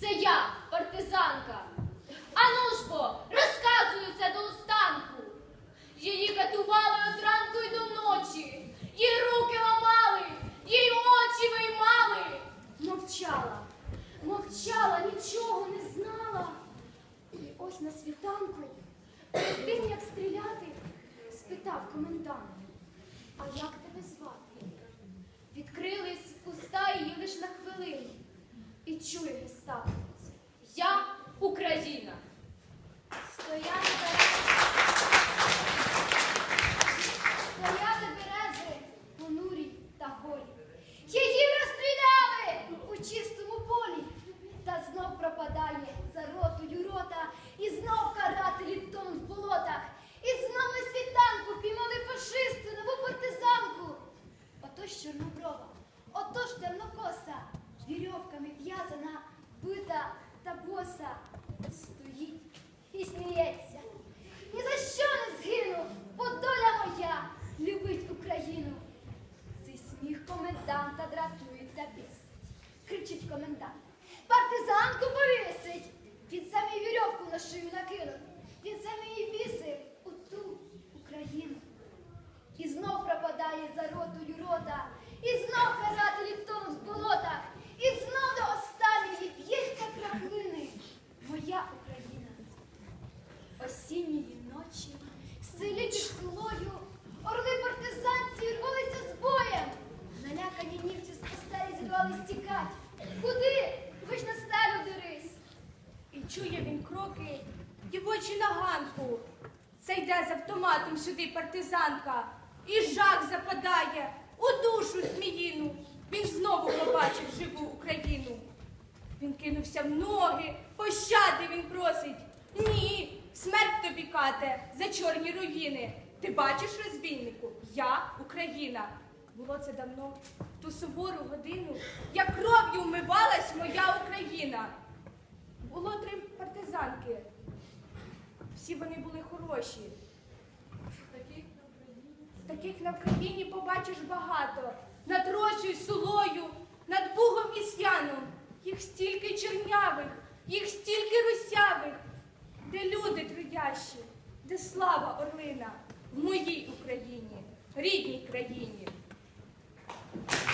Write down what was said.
Це я, партизанка. Ану ж бо, розказую це до останку. Її катували від ранку й до ночі, їй руки ламали, їй очі виймали. Мовчала, мовчала, нічого не знала. І ось на світанку, тим як стріляти, спитав комендант, а як тебе звати? І сміється. Ні за що не згину, бо доля моя любить Україну. Цей сміх коменданта дратує та бісить. Кричить комендант. Партизанку повісить! під сам їй вірьовку на шию накинув. Він сам її вісив у ту Україну. І знов пропадає за ротою рота, і знов карателі тонуть в болотах, і знов до останньої б'ється краплини. Моя Україна. Осінньої ночі, в селі під сулою, орли партизанці рвалися з боєм. Налякані німці з постелі зірвались тікать. Куди? Хоч на стелю дирись. І чує він кроки дівочі на ганку. Це йде з автоматом сюди партизанка. І жах западає у душу зміїну. Він знову побачив живу Україну. Він кинувся в ноги, пощади він просить. Ні, смерть тобі кате за чорні руїни. Ти бачиш, розбійнику, я Україна. Було це давно, ту сувору годину, як кров'ю вмивалась моя Україна. Було три партизанки. Всі вони були хороші. Таких на Україні, таких на Україні побачиш багато. Над рощою, сулою, над Бугом і Сяном. Їх стільки чернявих, їх стільки русявих. Де люди трудящі, де слава орлина в моїй Україні, рідній країні. Thank you.